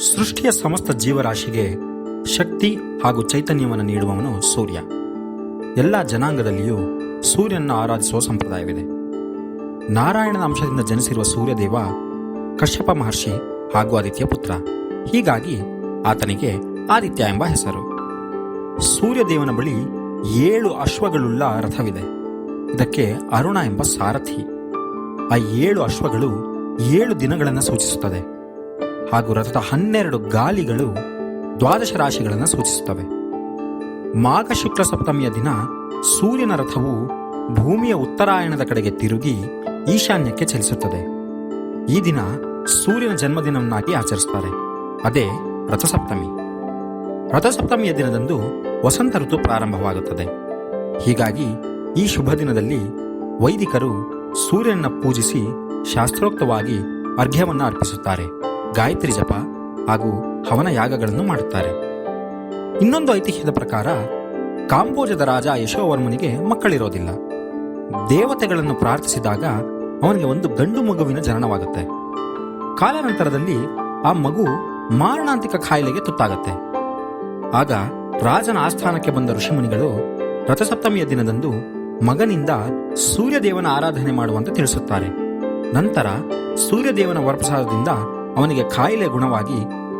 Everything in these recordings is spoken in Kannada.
ಸೃಷ್ಟಿಯ ಸಮಸ್ತ ಜೀವರಾಶಿಗೆ ಶಕ್ತಿ ಹಾಗೂ ಚೈತನ್ಯವನ್ನು ನೀಡುವವನು ಸೂರ್ಯ. ಎಲ್ಲ ಜನಾಂಗದಲ್ಲಿಯೂ ಸೂರ್ಯನನ್ನು ಆರಾಧಿಸುವ ಸಂಪ್ರದಾಯವಿದೆ. ನಾರಾಯಣನ ಅಂಶದಿಂದ ಜನಿಸಿರುವ ಸೂರ್ಯದೇವ ಕಶ್ಯಪ ಮಹರ್ಷಿ ಹಾಗೂ ಆದಿತ್ಯ ಪುತ್ರ. ಹೀಗಾಗಿ ಆತನಿಗೆ ಆದಿತ್ಯ ಎಂಬ ಹೆಸರು. ಸೂರ್ಯದೇವನ ಬಳಿ ಏಳು ಅಶ್ವಗಳುಳ್ಳ ರಥವಿದೆ. ಇದಕ್ಕೆ ಅರುಣ ಎಂಬ ಸಾರಥಿ. ಆ ಏಳು ಅಶ್ವಗಳು ಏಳು ದಿನಗಳನ್ನು ಸೂಚಿಸುತ್ತದೆ. ಹಾಗೂ ರಥದ ಹನ್ನೆರಡು ಗಾಲಿಗಳು ದ್ವಾದಶ ರಾಶಿಗಳನ್ನು ಸೂಚಿಸುತ್ತವೆ. ಮಾಘ ಶುಕ್ಲ ಸಪ್ತಮಿಯ ದಿನ ಸೂರ್ಯನ ರಥವು ಭೂಮಿಯ ಉತ್ತರಾಯಣದ ಕಡೆಗೆ ತಿರುಗಿ ಈಶಾನ್ಯಕ್ಕೆ ಚಲಿಸುತ್ತದೆ. ಈ ದಿನ ಸೂರ್ಯನ ಜನ್ಮದಿನವನ್ನಾಗಿ ಆಚರಿಸುತ್ತಾರೆ. ಅದೇ ರಥಸಪ್ತಮಿ. ರಥಸಪ್ತಮಿಯ ದಿನದಂದು ವಸಂತ ಋತು ಪ್ರಾರಂಭವಾಗುತ್ತದೆ. ಹೀಗಾಗಿ ಈ ಶುಭ ದಿನದಲ್ಲಿ ವೈದಿಕರು ಸೂರ್ಯನನ್ನು ಪೂಜಿಸಿ ಶಾಸ್ತ್ರೋಕ್ತವಾಗಿ ಅರ್ಘ್ಯವನ್ನು ಅರ್ಪಿಸುತ್ತಾರೆ. ಗಾಯತ್ರಿ ಜಪ ಹಾಗೂ ಹವನ ಯಾಗಗಳನ್ನು ಮಾಡುತ್ತಾರೆ. ಇನ್ನೊಂದು ಐತಿಹ್ಯದ ಪ್ರಕಾರ, ಕಾಂಬೋಜದ ರಾಜ ಯಶೋವರ್ಮನಿಗೆ ಮಕ್ಕಳಿರೋದಿಲ್ಲ. ದೇವತೆಗಳನ್ನು ಪ್ರಾರ್ಥಿಸಿದಾಗ ಅವನಿಗೆ ಒಂದು ಗಂಡು ಮಗುವಿನ ಜನನವಾಗುತ್ತೆ. ಕಾಲಾನಂತರದಲ್ಲಿ ಆ ಮಗು ಮಾರಣಾಂತಿಕ ಕಾಯಿಲೆಗೆ ತುತ್ತಾಗತ್ತೆ. ಆಗ ರಾಜನ ಆಸ್ಥಾನಕ್ಕೆ ಬಂದ ಋಷಿಮುನಿಗಳು ರಥಸಪ್ತಮಿಯ ದಿನದಂದು ಮಗನಿಂದ ಸೂರ್ಯದೇವನ ಆರಾಧನೆ ಮಾಡುವಂತೆ ತಿಳಿಸುತ್ತಾರೆ. ನಂತರ ಸೂರ್ಯದೇವನ ವರಪ್ರಸಾದದಿಂದ ಅವನಿಗೆ ಕಾಯಿಲೆ ಗುಣವಾಗಿ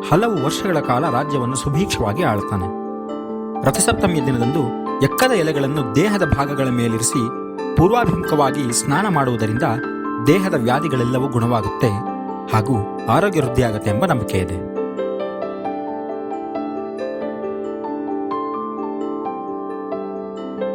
ಹಲವು ವರ್ಷಗಳ ಕಾಲ ರಾಜ್ಯವನ್ನು ಸುಭೀಕ್ಷವಾಗಿ ಆಳ್ತಾನೆ ರಥಸಪ್ತಮಿಯ ದಿನದಂದು ಎಕ್ಕದ ಎಲೆಗಳನ್ನು ದೇಹದ ಭಾಗಗಳ ಮೇಲಿರಿಸಿ ಪೂರ್ವಾಭಿಮುಖವಾಗಿ ಸ್ನಾನ ಮಾಡುವುದರಿಂದ ದೇಹದ ವ್ಯಾಧಿಗಳೆಲ್ಲವೂ ಗುಣವಾಗುತ್ತೆ ಹಾಗೂ ಆರೋಗ್ಯ ವೃದ್ಧಿಯಾಗುತ್ತೆ ಎಂಬ ನಂಬಿಕೆ ಇದೆ